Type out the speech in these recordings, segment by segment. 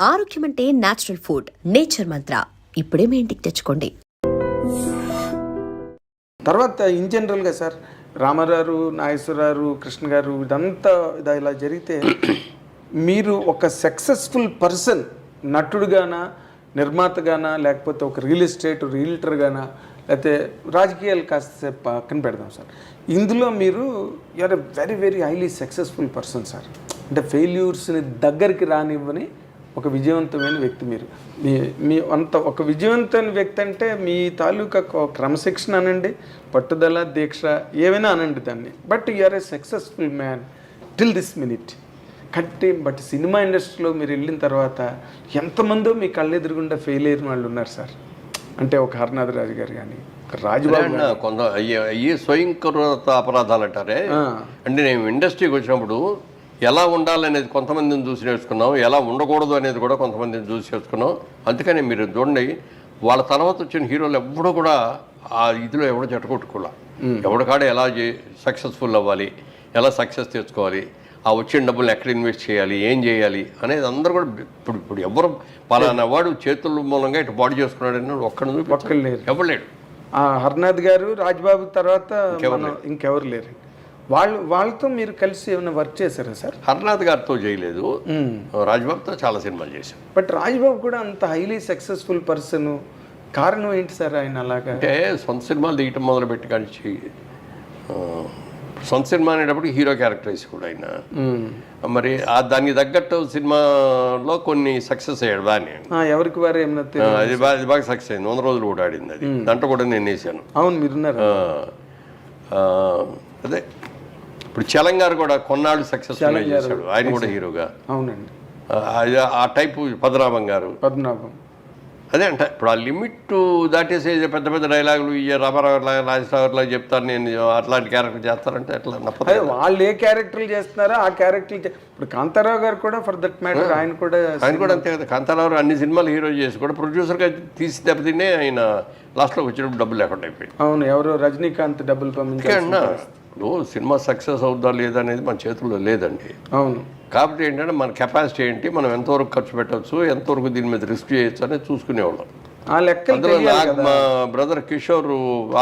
ఆరోగ్యం అంటే natural food nature Mantra ఇప్పుడే మీ ఇంటికి తెచ్చుకోండి. తర్వాత ఇన్ జనరల్గా సార్ రామారావు నాగేశ్వరరావు కృష్ణ గారు ఇదంతా ఇది ఇలా జరిగితే మీరు ఒక సక్సెస్ఫుల్ పర్సన్ నటుడుగానా నిర్మాతగానా లేకపోతే ఒక రియల్ ఎస్టేట్ రియల్టర్గానా లేకపోతే రాజకీయాలు కాస్త పక్కన పెడదాం సార్. ఇందులో మీరు you are a very very highly successful person sir. అంటే ఫెయిల్యూర్స్ని దగ్గరికి రానివ్వని ఒక విజయవంతమైన వ్యక్తి మీరు. మీ మీ అంత ఒక విజయవంతమైన వ్యక్తి అంటే మీ తాలూకా క్రమశిక్షణ అనండి పట్టుదల దీక్ష ఏమైనా అనండి దాన్ని. But you are a successful man till this minute కట్టి బట్ సినిమా ఇండస్ట్రీలో మీరు వెళ్ళిన తర్వాత ఎంతమందో మీ కళ్ళెదురుగుండా ఫెయిల్ అయిన వాళ్ళు ఉన్నారు సార్. అంటే ఒక హర్నాథ్ రాజు గారు కానీ రాజుబాబు కొంత అయ్యే అయ్యే స్వయంకృత అపరాధాలు అంటారే. అంటే నేను ఇండస్ట్రీకి వచ్చినప్పుడు ఎలా ఉండాలనేది కొంతమందిని చూసి నేర్చుకున్నాం ఎలా ఉండకూడదు అనేది కూడా కొంతమందిని చూసి నేర్చుకున్నాం. అందుకని మీరు చూడండి వాళ్ళ తర్వాత వచ్చిన హీరోలు ఎప్పుడూ కూడా ఆ ఇదిలో ఎవడో జట్టకొట్టుకోలే. ఎవడ కాడ ఎలా సక్సెస్ఫుల్ అవ్వాలి ఎలా సక్సెస్ తెచ్చుకోవాలి ఆ వచ్చిన డబ్బులు ఎక్కడ ఇన్వెస్ట్ చేయాలి ఏం చేయాలి అనేది అందరూ కూడా ఇప్పుడు ఇప్పుడు ఎవరు పలానా వాడు చేతుల మూలంగా ఇటు బాడీ చేసుకున్నాడు అని ఒక్కడు ఒక్కళ్ళు లేరు. ఎవరు లేడు. ఆ హర్నాథ్ గారు రాజ్బాబు తర్వాత ఇంకెవరు లేరు. వాళ్ళు వాళ్ళతో మీరు కలిసి ఏమైనా వర్క్ చేశారా సార్ హర్నాథ్ గారితో చేయలేదు. రాజ్బాబుతో చాలా సినిమాలు చేశాం. బట్ రాజ్బాబు కూడా అంత హైలీ సక్సెస్ఫుల్ పర్సన్ కారణం ఏంటి సార్ ఆయన అలాగా? అంటే సొంత సినిమాలు తీయటం మొదలుపెట్టి కానీ సొంత సినిమా అనేటప్పుడు హీరో క్యారెక్టరైజ్ కూడా ఆయన. మరి ఆ దానికి తగ్గట్టు సినిమాలో కొన్ని సక్సెస్ అయ్యాడు బాగానే. ఎవరికి వారు అది బాగా అది బాగా సక్సెస్ అయింది. వంద రోజులు కూడా ఆడింది అది. దాంట్లో కూడా నేను వేసాను. అవును మీరున్నారు అదే ఇప్పుడు చలంగారు కూడా కొన్నాళ్ళు సక్సెస్ఫుల్ చేశాడు. ఆయన కూడా హీరోగా అవునండి. ఆ, టైపు పద్మనాభం గారు. పద్మనాభం. అదే అంట ఇప్పుడు ఆ లిమిట్ దాటేసే పెద్ద పెద్ద డైలాగులు ఈ రామారావు లాగా రాజశేఖర్ లాగా చెప్తారు నేను అట్లాంటి క్యారెక్టర్ చేస్తారంటే ఎట్లా నప్పదు వాళ్ళు ఏ క్యారెక్టర్లు చేస్తున్నారో ఆ క్యారెక్టర్లు ఇప్పుడు కాంతారావు గారు కూడా ఫర్ దట్ మ్యాటర్ ఆయన కూడా ఆయన కూడా అంతే కదా. కాంతారావు అన్ని సినిమాలు హీరో చేసి కూడా ప్రొడ్యూసర్గా తీసి దెబ్బతినే ఆయన లాస్ట్లో వచ్చినప్పుడు డబ్బులు లేకుండా అయిపోయింది. అవును ఎవరో రజనీకాంత్ డబ్బులు పంపించారు ఇప్పుడు సినిమా సక్సెస్ అవుద్దా లేదా అనేది మన చేతుల్లో లేదండి. అవును. కాబట్టి ఏంటంటే మన కెపాసిటీ ఏంటి? మనం ఎంతవరకు ఖర్చు పెట్టవచ్చు ఎంతవరకు దీని మీద రిస్క్ చేయొచ్చు? అనేది చూసుకునేవాళ్ళం. అందులో నాకు మా బ్రదర్ కిషోర్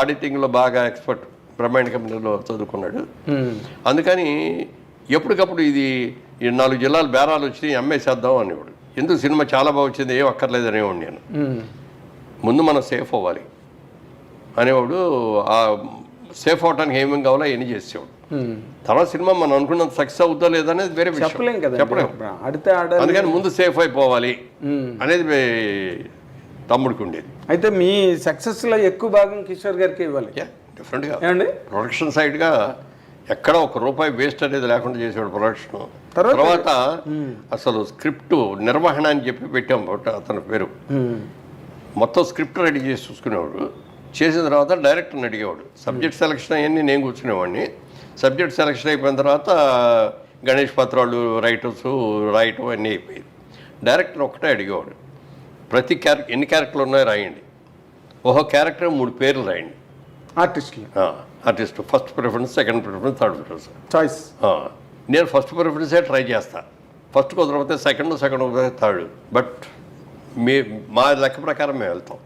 ఆడిటింగ్లో బాగా ఎక్స్పర్ట్ బ్రహ్మాండ కంపెనీలో చదువుకున్నాడు. అందుకని ఎప్పటికప్పుడు ఇది ఈ నాలుగు జిల్లాలు బేరాలు వచ్చినాయి అమ్మేసేద్దాం అనేవాడు. ఎందుకు సినిమా చాలా బాగా వచ్చింది ఏం అక్కర్లేదు అనేవాడు నేను. ముందు మనం సేఫ్ అవ్వాలి అనేవాడు ఆ సేఫ్ అవడానికి ఏమేమి కావాలో అవన్నీ చేసేవాడు. తర్వాత సినిమా మనం అనుకున్నంత సక్సెస్ అవుతా లేదనేది వేరే విషయం. చెప్పలేం కదా చెప్పలేం. అందుకని ముందు సేఫ్ అయిపోవాలి. అనేది తమ్ముడికి ఉండేది. అయితే మీ సక్సెస్లో ఎక్కువ భాగం కిషోర్ గారికి ఇవ్వాలి. డిఫరెంట్గా ఏమండి? ప్రొడక్షన్ సైడ్గా ఎక్కడ ఒక రూపాయి వేస్ట్ అనేది లేకుండా చేసేవాడు ప్రొడక్షన్ తర్వాత- అసలు స్క్రిప్ట్ నిర్వహణ అని చెప్పి పెట్టాం అతని పేరు. మొత్తం స్క్రిప్ట్ రెడీ చేసి చూసుకునేవాడు. చేసిన తర్వాత డైరెక్టర్ని అడిగేవాడు. సబ్జెక్ట్ సెలక్షన్ అవన్నీ నేను కూర్చునేవాడిని. సబ్జెక్ట్ సెలక్షన్ అయిపోయిన తర్వాత గణేష్ పత్రాలు రైటర్స్ రాయటం అన్నీ అయిపోయింది. డైరెక్టర్ ఒకటే అడిగేవాడు. ప్రతి క్యారెక్టర్ ఎన్ని క్యారెక్టర్లు ఉన్నాయో రాయండి. ఓహో క్యారెక్టర్ మూడు పేర్లు రాయండి. ఆర్టిస్టులు. Artist. First preference second preference third preference. Choice నేను ఫస్ట్ ప్రిఫరెన్సే ట్రై చేస్తా. ఫస్ట్ కుదరకపోతే సెకండ్ సెకండ్ కుదిరితే థర్డ్. బట్ మీ మా లెక్క ప్రకారం మేము వెళ్తాం.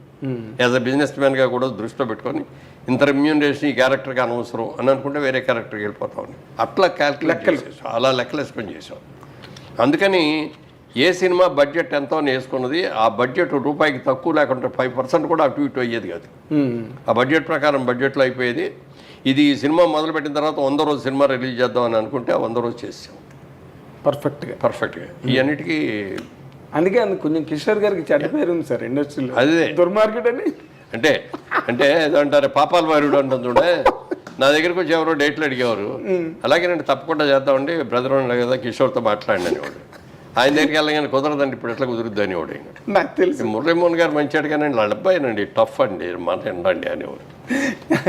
యాజ్ అ బిజినెస్ మ్యాన్గా కూడా దృష్టిలో పెట్టుకొని ఇంత రెమ్యూనరేషన్ ఈ క్యారెక్టర్కి అనవసరం అని అనుకుంటే వేరే క్యారెక్టర్కి వెళ్ళిపోతాం. అట్లా క్యాల్కులేట్ చేసాం అలా లెక్కలు వేసుకొని చేసాం అందుకని ఏ సినిమా బడ్జెట్ ఎంతో వేసుకున్నది ఆ బడ్జెట్ రూపాయికి తక్కువ లేకుంటే ఫైవ్ పర్సెంట్ కూడా అటు ఇటు అయ్యేది కాదు. ఆ బడ్జెట్ ప్రకారం బడ్జెట్లో అయిపోయేది. ఇది ఈ సినిమా మొదలుపెట్టిన తర్వాత వంద రోజు సినిమా రిలీజ్ చేద్దాం అని అనుకుంటే వంద రోజు చేసాం పర్ఫెక్ట్గా పర్ఫెక్ట్గా ఈ అన్నిటికీ అందుకే అందుకు కొంచెం కిషోర్ గారికి చెడ్డ పేరు ఉంది సార్ ఇండస్ట్రీలో. అదే. దుర్మార్కెట్ అని. అంటే అంటే ఏదో అంటారు పాపాల వారుడు అంటుంది చూడే. నా దగ్గరికి వచ్చి ఎవరో డేట్లు అడిగేవారు. అలాగే నేను తప్పకుండా చేద్దామండి బ్రదర్ ఉన్నాడు కదా కిషోర్తో మాట్లాడండి అనేవాడు ఆయన దగ్గరికి వెళ్ళగానే కుదరదండి ఇప్పుడు ఎట్లా కుదురుద్ది అనేవాడు నాకు తెలుసు. మురళీమోహన్ గారు మంచి కానీ వాళ్ళ అబ్బాయినండి టఫ్ అండి మాట ఎండండి అనేవాడు.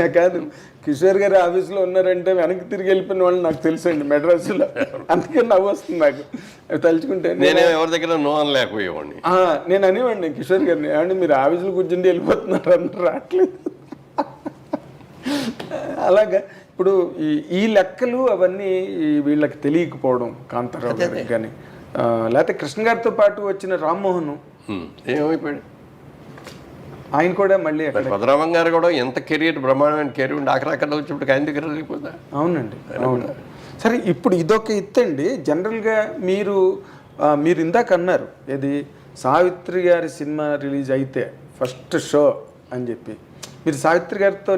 కాదు కిషోర్ గారు ఆఫీస్లో ఉన్నారంటే వెనక్కి తిరిగి వెళ్ళిపోయిన వాళ్ళు నాకు తెలుసు అండి మెడ్రాస్లో. అందుకే నవ్వు వస్తుంది నాకు. అవి తలుచుకుంటే నేను- ఎవరి దగ్గర నో అని లేకపోయేవాడిని ఆ, నేను అనేవాడిని కిషోర్ గారిని ఏమండి మీరు ఆఫీసులో కూర్చుండి వెళ్ళిపోతున్నారు అందరూ రావట్లేదు. అలాగా ఇప్పుడు ఈ ఈ లెక్కలు అవన్నీ వీళ్ళకి తెలియకపోవడం కాంతారావు గారికి కానీ లేకపోతే కృష్ణ గారితో పాటు వచ్చిన రామ్మోహన్ ఏమైపోయాడు? ఆయన కూడా మళ్ళీ పద్మనాభం గారు కూడా ఎంత కెరీర్ బ్రహ్మాండమైన కెరీర్ ఉండి ఆఖరాకల్లో వచ్చినప్పుడు ఆయన దగ్గర వెళ్ళిపోతా? అవునండి అవును. సరే ఇప్పుడు ఇదొక ఎత్తండి జనరల్గా మీరు మీరు ఇందాక అన్నారు ఇది సావిత్రి గారి సినిమా రిలీజ్ అయితే ఫస్ట్ షో అని చెప్పి. మీరు సావిత్రి గారితో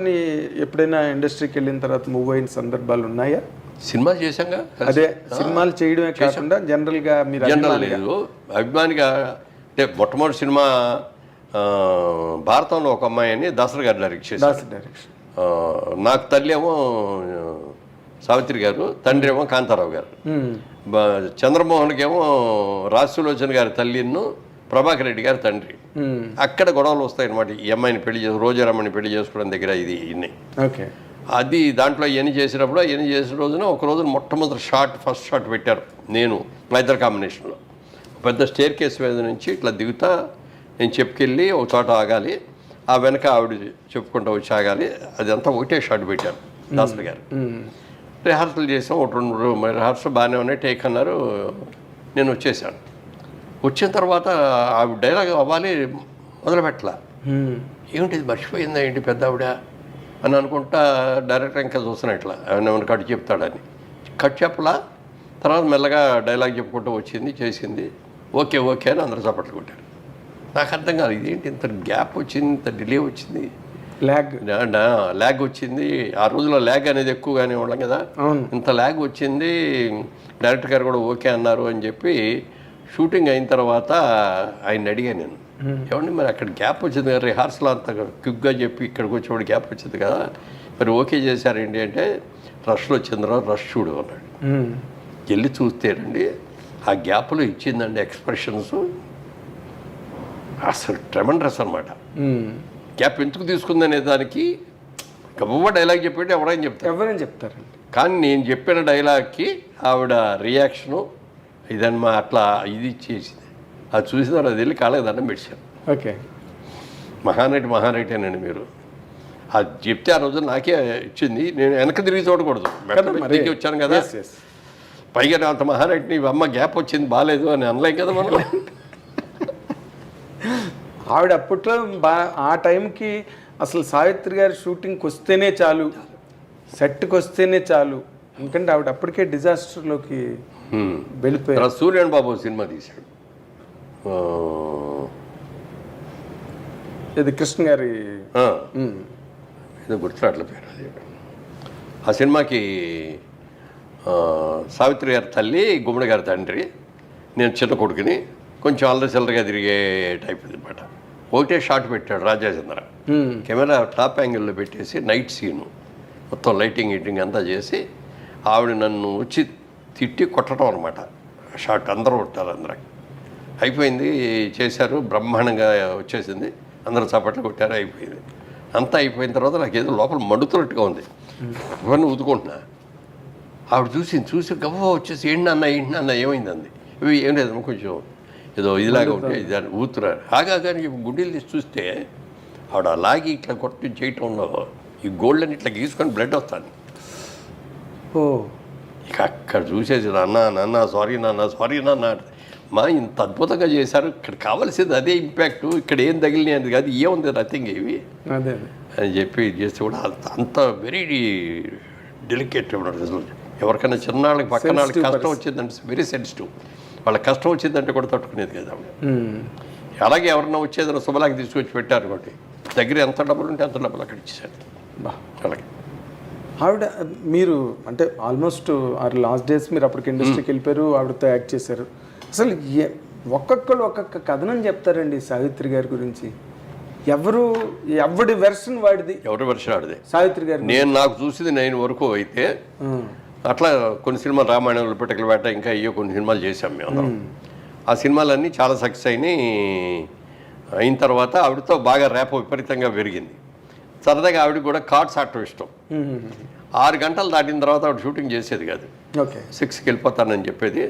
ఎప్పుడైనా ఇండస్ట్రీకి వెళ్ళిన తర్వాత మూవ్ అయిన సందర్భాలు ఉన్నాయా? సినిమా చేశాంగా? అదే సినిమాలు చేయడమే కాకుండా జనరల్గా మీరు జనరల్ లేదు. అభిమానిగా అంటే మొట్టమొదటి సినిమా భారతంలో ఒక అమ్మాయి అని దసరా గారు డైరెక్ట్ చేశారు. డైరెక్షన్. నాకు తల్లి ఏమో సావిత్రి గారు తండ్రి ఏమో కాంతారావు గారు. చంద్రమోహన్కి ఏమో రాసులోచన గారి తల్లిను ప్రభాకర్ రెడ్డి గారి తండ్రి. అక్కడ గొడవలు వస్తాయి అనమాట ఈ అమ్మాయిని పెళ్ళి చేసి రోజారమ్మని పెళ్ళి చేసుకోవడం దగ్గర ఇది ఇన్ని. ఓకే. అది దాంట్లో ఎన్ని చేసినప్పుడు ఎన్ని చేసిన రోజున ఒక రోజున మొట్టమొదటి షాట్ ఫస్ట్ షాట్ పెట్టారు నేను మా ఇద్దరు కాంబినేషన్లో. పెద్ద స్టేర్ కేసు మీద నుంచి ఇట్లా దిగుతా నేను చెప్పుకెళ్ళి ఒక చోట ఆగాలి ఆ వెనక ఆవిడ చెప్పుకుంటూ వచ్చి ఆగాలి అదంతా ఒకటే షాట్ పెట్టారు దాసరి గారు. రిహార్సల్ చేసాం ఒక రెండు రిహార్సల్ బాగానే ఉన్నాయి టేక్ అన్నారు నేను వచ్చేసాను. వచ్చిన తర్వాత ఆవిడ డైలాగ్ అవ్వాలి మొదలుపెట్టలా. ఏమిటి ఇది మర్చిపోయిందా? ఏంటి పెద్ద ఆవిడ అని అనుకుంటా డైరెక్టర్ ఇంకా చూస్తున్నా ఇట్లా. ఏమైనా కట్ చెప్తాడని. కట్ చెప్పలా. తర్వాత మెల్లగా డైలాగ్ చెప్పుకుంటూ వచ్చింది చేసింది. ఓకే ఓకే అని అందరూ చప్పట్లు కొట్టారు. నాకు అర్థం కాదు ఇదేంటి ఇంత గ్యాప్ వచ్చింది ఇంత డిలే వచ్చింది? ల్యాగ్. ల్యాగ్ వచ్చింది. ఆ రోజులో ల్యాగ్ అనేది ఎక్కువగానే ఉన్నాం కదా. ఇంత ల్యాగ్ వచ్చింది. డైరెక్టర్ గారు కూడా ఓకే అన్నారు అని చెప్పి షూటింగ్ అయిన తర్వాత ఆయన అడిగాను నేను. ఏమండి మరి అక్కడ గ్యాప్ వచ్చింది కదా రిహార్సల్ అంత క్విక్గా చెప్పి ఇక్కడికి వచ్చేవాడు గ్యాప్ వచ్చింది కదా మరి ఓకే చేశారేంటి అంటే రష్లో వచ్చిందిరా రష్ చూడు అన్నాడు. వెళ్ళి చూస్తేనండి ఆ గ్యాప్లో ఇచ్చిందండి ఎక్స్ప్రెషన్స్ అసలు ట్రెమండ్రస్ అనమాట గ్యాప్ ఎందుకు తీసుకుందనే దానికి గబవ్వ డైలాగ్ చెప్పేటి ఎవరైనా చెప్తారు. ఎవరైనా చెప్తారండి. కానీ నేను చెప్పిన డైలాగ్కి ఆవిడ రియాక్షను ఇదన్నమా అట్లా ఇది చేసింది. అది చూసిన తర్వాత వెళ్ళి కాళ్ళకి దండం పెట్టాను ఓకే. మహానటి మహానటేనండి మీరు. అది చెప్తే ఆ రోజు నాకే ఇచ్చింది. నేను వెనక తిరిగి చూడకూడదు. దిగి వచ్చాను కదా. పైగా అంత మహానటిని అమ్మ గ్యాప్ వచ్చింది బాగాలేదు అని అనలేం కదా మనం. ఆవిడ అప్పట్లో బా ఆ టైంకి అసలు సావిత్రి గారి షూటింగ్కి వస్తేనే చాలు. సెట్కి వస్తేనే చాలు. ఎందుకంటే ఆవిడ అప్పటికే డిజాస్టర్లోకి. వెళ్ళిపోయారు. సూర్యన్ బాబు సినిమా తీశాడు. ఇది కృష్ణ గారి ఏదో గుర్తురాట్ల పేరు అది. ఆ సినిమాకి సావిత్రి గారి తల్లి గుమ్మడి గారి తండ్రి నేను చిన్న కొడుకుని కొంచెం అల్లరి చిల్లరగా తిరిగే టైప్ అనమాట ఒకటే షాట్ పెట్టాడు రాజాచంద్ర ఉమ్, కెమెరా టాప్ యాంగిల్లో పెట్టేసి నైట్ సీను. మొత్తం లైటింగ్ హీటింగ్ అంతా చేసి ఆవిడ నన్ను వచ్చి తిట్టి కొట్టడం అనమాట షాట్ అందరూ కొట్టారు అందరూ అయిపోయింది చేశారు బ్రహ్మాండంగా వచ్చేసింది. అందరూ చప్పట్లు కొట్టారు అయిపోయింది. అంతా అయిపోయిన తర్వాత నాకు ఏదో లోపల మండుతున్నట్టుగా ఉంది. ఇవన్నీ ఊదుకుంటున్నా ఆవిడ చూసి చూసి గవ్వ వచ్చేసి ఏంటి అన్న ఏంటి అన్న ఏమైంది అంది ఇవి ఏం లేదమ్మా కొంచెం ఏదో ఇదిలాగా ఉంటే ఇది అని ఊతున్నారు ఆగా కానీ గుండెలు తీసి చూస్తే ఆవిడ లాగి ఇట్లా కొట్టి చేయటంలో ఈ గోల్డ్ని ఇట్లా గీసుకొని బ్లడ్ వస్తాను ఓ. ఇక అక్కడ చూసేసి నాన్న నాన్న సారీ నాన్న సారీ నాన్న మా ఇంత అద్భుతంగా చేశారు. ఇక్కడ కావాల్సింది అదే ఇంపాక్ట్. ఇక్కడ ఏం తగిలినాయి అది కాదు ఏముంది నథింగ్ ఇవి. అదే అని చెప్పి చేస్తే కూడా అంత అంత వెరీ డెలికేట్ అసలు. ఎవరికైనా చిన్నాళ్ళకి పక్కన వాళ్ళకి కష్టం వచ్చిందంటే వెరీ సెన్సిటివ్ వాళ్ళ కష్టం వచ్చిందంటే కూడా తట్టుకునేది కదా అలాగే ఎవరన్నా వచ్చేదన్నా శుభలాకి తీసుకొచ్చి పెట్టారు ఒకటి దగ్గర ఎంత డబ్బులు ఉంటే అంత డబ్బులు అక్కడ ఇచ్చేసారు బా. అలాగే. ఆవిడ మీరు అంటే ఆల్మోస్ట్ ఆ లాస్ట్ డేస్ మీరు అప్పటికి ఇండస్ట్రీకి వెళ్ళిపోయారు ఆవిడతో యాక్ట్ చేశారు. అసలు ఏ- ఒక్కొక్కరు ఒక్కొక్క కథనం చెప్తారండి సావిత్రి గారి గురించి. ఎవరు ఎవడి వెర్షన్ వాడిది? ఎవరి వర్షం ఆడిదే? సావిత్రి గారి నేను నాకు చూసింది నేను వరకు అయితే ఆ, అట్లా కొన్ని సినిమాలు రామాయణంలో పిట్టకల వేట ఇంకా అయ్యో కొన్ని సినిమాలు చేశాం మేము అందరం. ఆ సినిమాలన్నీ చాలా సక్సెస్ అయినాయి. అయిన తర్వాత ఆవిడతో బాగా రేప విపరీతంగా పెరిగింది. సరదాగా ఆవిడ కూడా కార్డ్స్ ఆడటం ఇష్టం. ఆరు గంటలు దాటిన తర్వాత ఆవిడ షూటింగ్ చేసేది కాదు. ఓకే. సిక్స్కి వెళ్ళిపోతానని చెప్పేది.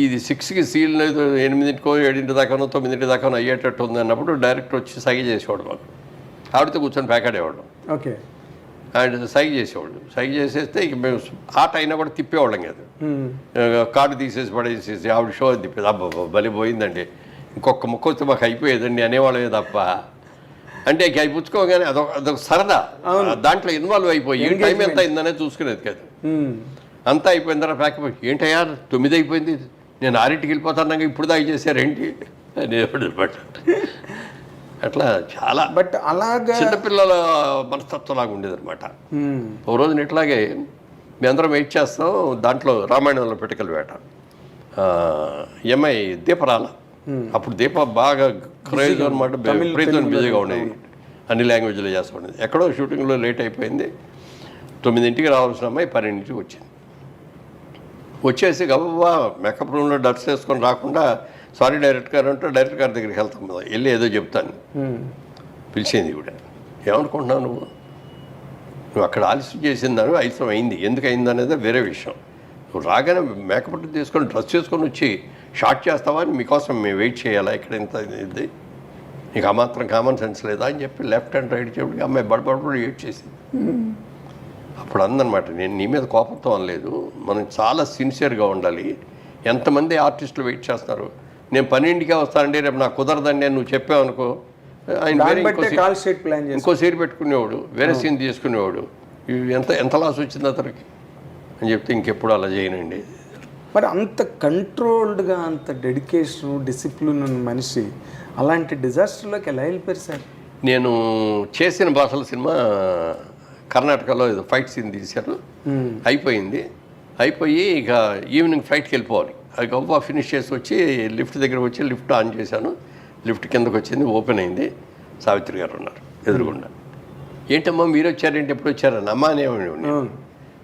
ఇది సిక్స్కి సీల్ లేదు ఎనిమిదింటికో ఏడింటి దాకానో తొమ్మిదింటి దాకానో అయ్యేటట్టు ఉంది అన్నప్పుడు డైరెక్ట్ వచ్చి సగి చేసేవాడు మాకు. ఆవిడతో కూర్చొని ప్యాకాడేవాడు ఓకే. ఆయన సైగ చేసేవాళ్ళు. సైగ చేసేస్తే ఇక మేము ఆట అయినా కూడా తిప్పేవాళ్ళం కాదు. కార్డు తీసేసి పడేసేసి ఆవిడ షో తిప్పేది అబ్బా బలి పోయిందండి. ఇంకొక ముక్క వస్తే మాకు అయిపోయేదండి అనేవాళ్ళమే తప్ప. అంటే అవి పుచ్చుకోగానే అదొక అదొక సరదా. దాంట్లో ఇన్వాల్వ్ అయిపోయి టైం ఎంత అయిందనే చూసుకునేది కాదు. అంతా అయిపోయిన తర్వాత ప్యాక్ ఏంటయ్యా తొమ్మిది అయిపోయింది. నేను ఆరింటికి వెళ్ళిపోతాను ఇప్పుడు దాకా చేశారేంటి అనేవాడు అనమాట అట్లా చాలా బట్ అలాగా చిన్నపిల్లల మనస్తత్వం లాగా ఉండేది అనమాట ఉమ్. ఓ రోజున ఇట్లాగే మీ అందరం వెయిట్ చేస్తాం దాంట్లో రామాయణంలో పిటకల వేట అమ్మాయి దీపరాల? అప్పుడు దీప బాగా క్రేజ్ అనమాట విపరీతం బిజీగా ఉండేది అన్ని లాంగ్వేజ్లో చేస్తూ ఉండేది. ఎక్కడో షూటింగ్లో లేట్ అయిపోయింది. తొమ్మిదింటికి రావాల్సిన అమ్మాయి పన్నెండింటికి వచ్చింది. వచ్చేసి గబా మేకప్ రూమ్లో డ్రెస్ వేసుకొని రాకుండా సారీ డైరెక్ట్ గారు అంటే డైరెక్ట్ గారి దగ్గరికి వెళ్తాం కదా వెళ్ళి ఏదో చెప్తాను. ఉమ్. పిలిచింది కూడా ఏమనుకుంటున్నావు నువ్వు? నువ్వు అక్కడ ఆలస్యం చేసిందని ఆలస్యం అయింది. ఎందుకు అయింది అనేది వేరే విషయం. నువ్వు రాగానే మేకప్ తీసుకొని డ్రెస్ చేసుకొని వచ్చి షార్ట్ చేస్తావా అని మీకోసం మేము వెయిట్ చేయాలా? ఇక్కడ ఇంత ఇది. నీకు ఆ మాత్రం కామన్ సెన్స్ లేదా అని చెప్పి లెఫ్ట్ అండ్ రైట్ చెప్పి అమ్మాయి బడబడబడి వెయిట్ చేసింది అప్పుడు అందనమాట నేను నీ మీద కోపంతో అనలేదు. మనం చాలా సిన్సియర్గా ఉండాలి. ఎంతమంది ఆర్టిస్టులు వెయిట్ చేస్తారు నేను పన్నెండుకే వస్తానండి రేపు నాకు కుదరదండి అని నువ్వు చెప్పావు అనుకో ఆయన ఇంకో సీన్ పెట్టుకునేవాడు వేరే సీన్ తీసుకునేవాడు. ఇవి ఎంత ఎంత లాస్ వచ్చింది అతనికి? అని చెప్తే ఇంకెప్పుడు అలా చేయనండి. మరి అంత కంట్రోల్డ్గా అంత డెడికేషన్ డిసిప్లిన్ ఉన్న మనిషి అలాంటి డిజాస్టర్లోకి ఎలా వెళ్ళిపోయారు సార్? నేను చేసిన భాషల సినిమా కర్ణాటకలో ఏదో ఫైట్ సీన్ తీశారు. అయిపోయింది. అయిపోయి ఇక ఈవినింగ్ ఫ్లైట్కి వెళ్ళిపోవాలి. అది గొప్ప ఫినిష్ చేసి వచ్చి లిఫ్ట్ దగ్గర వచ్చి లిఫ్ట్ ఆన్ చేశాను. లిఫ్ట్ కిందకు వచ్చింది ఓపెన్ అయింది. సావిత్రి గారు ఉన్నారు ఎదురుగుండా. ఏంటమ్మా మీరు వచ్చారేంటి ఎప్పుడు వచ్చారని అమ్మ అనేవాడిని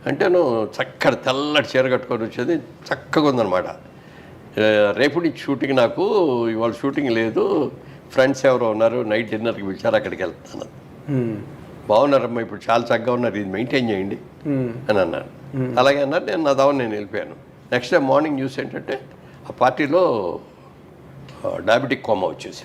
అంటే నువ్వు చక్కటి తెల్లటి చీర కట్టుకొని వచ్చేది చక్కగా ఉందన్నమాట. ఆ, రేపు నుంచి షూటింగ్ నాకు ఇవాళ షూటింగ్ లేదు. ఫ్రెండ్స్ ఎవరో ఉన్నారు నైట్ డిన్నర్కి పిలిచారు అక్కడికి వెళ్తాను బాగున్నారమ్మా ఇప్పుడు చాలా చక్కగా ఉన్నారు ఇది మెయింటైన్ చేయండి అని అన్నారు. అలాగే అన్నారు నేను నా దావని నేను వెళ్ళిపోయాను. నెక్స్ట్ డే మార్నింగ్ న్యూస్ ఏంటంటే ఆ పార్టీలో డయాబెటిక్ కోమా వచ్చేసి